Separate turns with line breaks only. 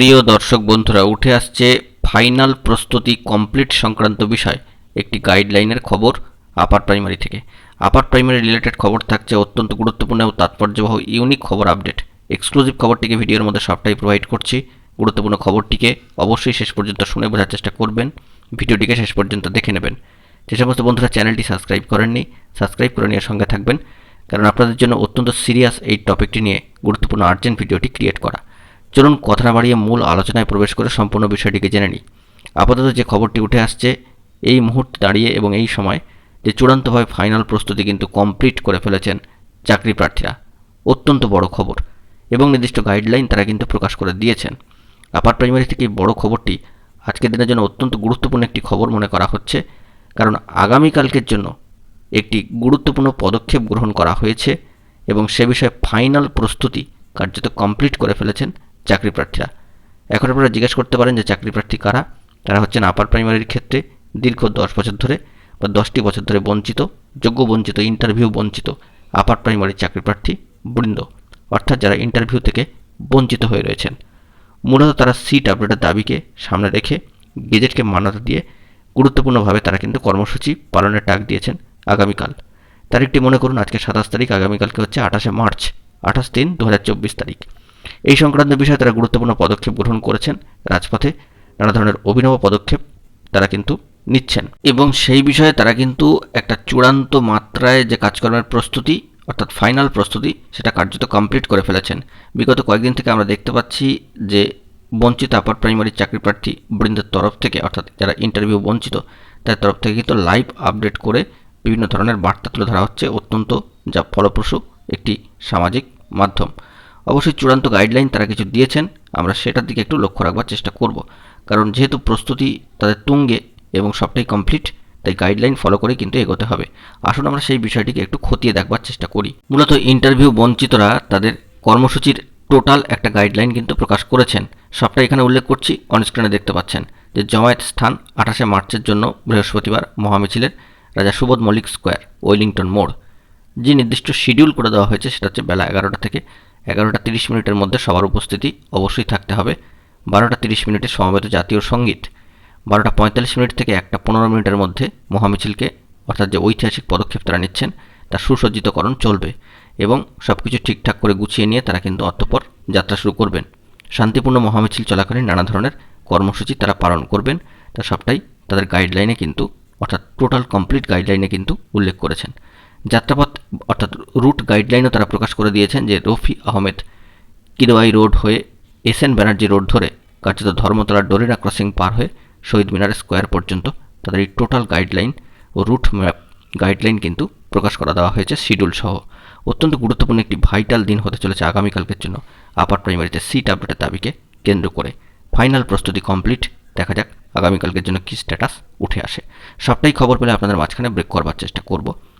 প্রিয় দর্শক বন্ধুরা, উঠে আসছে ফাইনাল প্রস্তুতি কমপ্লিট সংক্রান্ত বিষয়। একটি গাইডলাইনের খবর আপার প্রাইমারি থেকে। আপার প্রাইমারি রিলেটেড খবর থাকছে অত্যন্ত গুরুত্বপূর্ণ ও তাৎপর্যবহ ইউনিক খবর আপডেট। এক্সক্লুসিভ খবরটিকে ভিডিওর মধ্যে সবটাই প্রোভাইড করছি। গুরুত্বপূর্ণ খবরটিকে অবশ্যই শেষ পর্যন্ত শুনে বোঝার চেষ্টা করবেন। ভিডিওটিকে শেষ পর্যন্ত দেখে নেবেন। যে সমস্ত বন্ধুরা চ্যানেলটি সাবস্ক্রাইব করেননি, সাবস্ক্রাইব করে নিয়ে সঙ্গে থাকবেন। কারণ আপনাদের জন্য অত্যন্ত সিরিয়াস এই টপিকটি নিয়ে গুরুত্বপূর্ণ আর্জেন্ট ভিডিওটি ক্রিয়েট করা। চলুন কথা না বাড়িয়ে মূল আলোচনায় প্রবেশ করে সম্পূর্ণ বিষয়টিকে জেনে নিই। আপাতত যে খবরটি উঠে আসছে, এই মুহূর্তে দাঁড়িয়ে এবং এই সময় যে চূড়ান্তভাবে ফাইনাল প্রস্তুতি কিন্তু কমপ্লিট করে ফেলেছেন চাকরি প্রার্থীরা, অত্যন্ত বড় খবর এবং নির্দিষ্ট গাইডলাইন তারা কিন্তু প্রকাশ করে দিয়েছেন। আপার প্রাইমারি থেকে এই বড় খবরটি আজকের দিনের জন্য অত্যন্ত গুরুত্বপূর্ণ একটি খবর মনে করা হচ্ছে, কারণ আগামীকালকের জন্য একটি গুরুত্বপূর্ণ পদক্ষেপ গ্রহণ করা হয়েছে এবং সে বিষয়ে ফাইনাল প্রস্তুতি কার্যত কমপ্লিট করে ফেলেছেন চাকরি প্রার্থীরা এখন আপনারা জিজ্ঞেস করতে পারেন যে চাকরি প্রার্থী কারা? তারা হচ্ছেন আপার প্রাইমারির ক্ষেত্রে দীর্ঘ দশ বছর ধরে বা দশটি বছর ধরে বঞ্চিত, যোগ্য বঞ্চিত, ইন্টারভিউ বঞ্চিত আপার প্রাইমারির চাকরি প্রার্থী বৃন্দ, অর্থাৎ যারা ইন্টারভিউ থেকে বঞ্চিত হয়ে রয়েছেন। মূলত তারা সিট আপডেটের দাবিকে সামনে রেখে গেজেটকে মান্যতা দিয়ে গুরুত্বপূর্ণভাবে তারা কিন্তু কর্মসূচি পালনের ডাক দিয়েছেন আগামীকাল। তারিখটি মনে করুন, আজকে সাতাশ তারিখ, আগামীকালকে হচ্ছে আঠাশে মার্চ, আঠাশ তিন দু তারিখ। এই সংক্রান্ত বিষয়ে তারা গুরুত্বপূর্ণ পদক্ষেপ গ্রহণ করেছেন রাজপথে, নানা ধরনের অভিনব পদক্ষেপ তারা কিন্তু নিচ্ছেন। এবং সেই বিষয়ে তারা কিন্তু একটা চূড়ান্ত মাত্রায় যে কাজকর্মের প্রস্তুতি, অর্থাৎ ফাইনাল প্রস্তুতি, সেটা কার্যত কমপ্লিট করে ফেলেছেন। বিগত কয়েকদিন থেকে আমরা দেখতে পাচ্ছি যে বঞ্চিত আপার প্রাইমারি চাকরি প্রার্থী বৃন্দের তরফ থেকে, অর্থাৎ যারা ইন্টারভিউ বঞ্চিত তার তরফ থেকে কিন্তু লাইভ আপডেট করে বিভিন্ন ধরনের বার্তা তুলে ধরা হচ্ছে। অত্যন্ত যা ফলপ্রসূ একটি সামাজিক মাধ্যম। অবশ্যই চূড়ান্ত গাইডলাইন তারা কিছু দিয়েছেন। আমরা সেটার দিকে একটু লক্ষ্য রাখবার চেষ্টা করব। কারণ যেহেতু প্রস্তুতি তাদের তুঙ্গে এবং সবটাই কমপ্লিট তাই গাইডলাইন ফলো করে কিন্তু এগোতে হবে। আসুন আমরা সেই বিষয়টিকে একটু খতিয়ে দেখবার চেষ্টা করি। মূলত ইন্টারভিউ বঞ্চিতরা তাদের কর্মসূচির টোটাল একটা গাইডলাইন কিন্তু প্রকাশ করেছেন। সবটা এখানে উল্লেখ করছি অনস্ক্রিনে দেখতে পাচ্ছেন যে জমায়েত স্থান আঠাশে মার্চের জন্য বৃহস্পতিবার মহামিছিলের রাজা সুবোধ মল্লিক স্কোয়ার ওয়েলিংটন মোড়। যে নির্দিষ্ট শিডিউল করে দেওয়া হয়েছে সেটা হচ্ছে বেলা এগারোটা থেকে এগারোটা তিরিশ মিনিটের মধ্যে সবার উপস্থিতি অবশ্যই থাকতে হবে। বারোটা তিরিশ মিনিটে সমবেত জাতীয় সংগীত। বারোটা পঁয়তাল্লিশ মিনিট থেকে একটা পনেরো মিনিটের মধ্যে মহামিছিলকে, অর্থাৎ যে ঐতিহাসিক পদক্ষেপ তারা নিচ্ছেন তার সুসজ্জিতকরণ চলবে এবং সব কিছু ঠিকঠাক করে গুছিয়ে নিয়ে তারা কিন্তু অতঃপর যাত্রা শুরু করবেন। শান্তিপূর্ণ মহামিছিল চলাকালীন নানা ধরনের কর্মসূচি তারা পালন করবেন। তা সবটাই তাদের গাইডলাইনে কিন্তু, অর্থাৎ টোটাল কমপ্লিট গাইডলাইনে কিন্তু উল্লেখ করেছেন। যাত্রাপথ, অর্থাৎ রুট গাইডলাইনও তারা প্রকাশ করে দিয়েছেন যে রফি আহমেদ কিদওয়াই রোড হয়ে এস এন ব্যানার্জি রোড ধরে কার্যত ধর্মতলা ডোরিনা ক্রসিং পার হয়ে শহীদ মিনার স্কোয়ার পর্যন্ত তাদের এই টোটাল গাইডলাইন ও রুট ম্যাপ গাইডলাইন কিন্তু প্রকাশ করা দেওয়া হয়েছে শিডিউল সহ। অত্যন্ত গুরুত্বপূর্ণ একটি ভাইটাল দিন হতে চলেছে আগামীকালকের জন্য আপার প্রাইমারিতে সিট আপডেটের দাবিকে কেন্দ্র করে। ফাইনাল প্রস্তুতি কমপ্লিট, দেখা যাক আগামীকালকের জন্য কী স্ট্যাটাস উঠে আসে। সবটাই খবর পেলে আপনাদের মাঝখানে ব্রেক করবার চেষ্টা করব।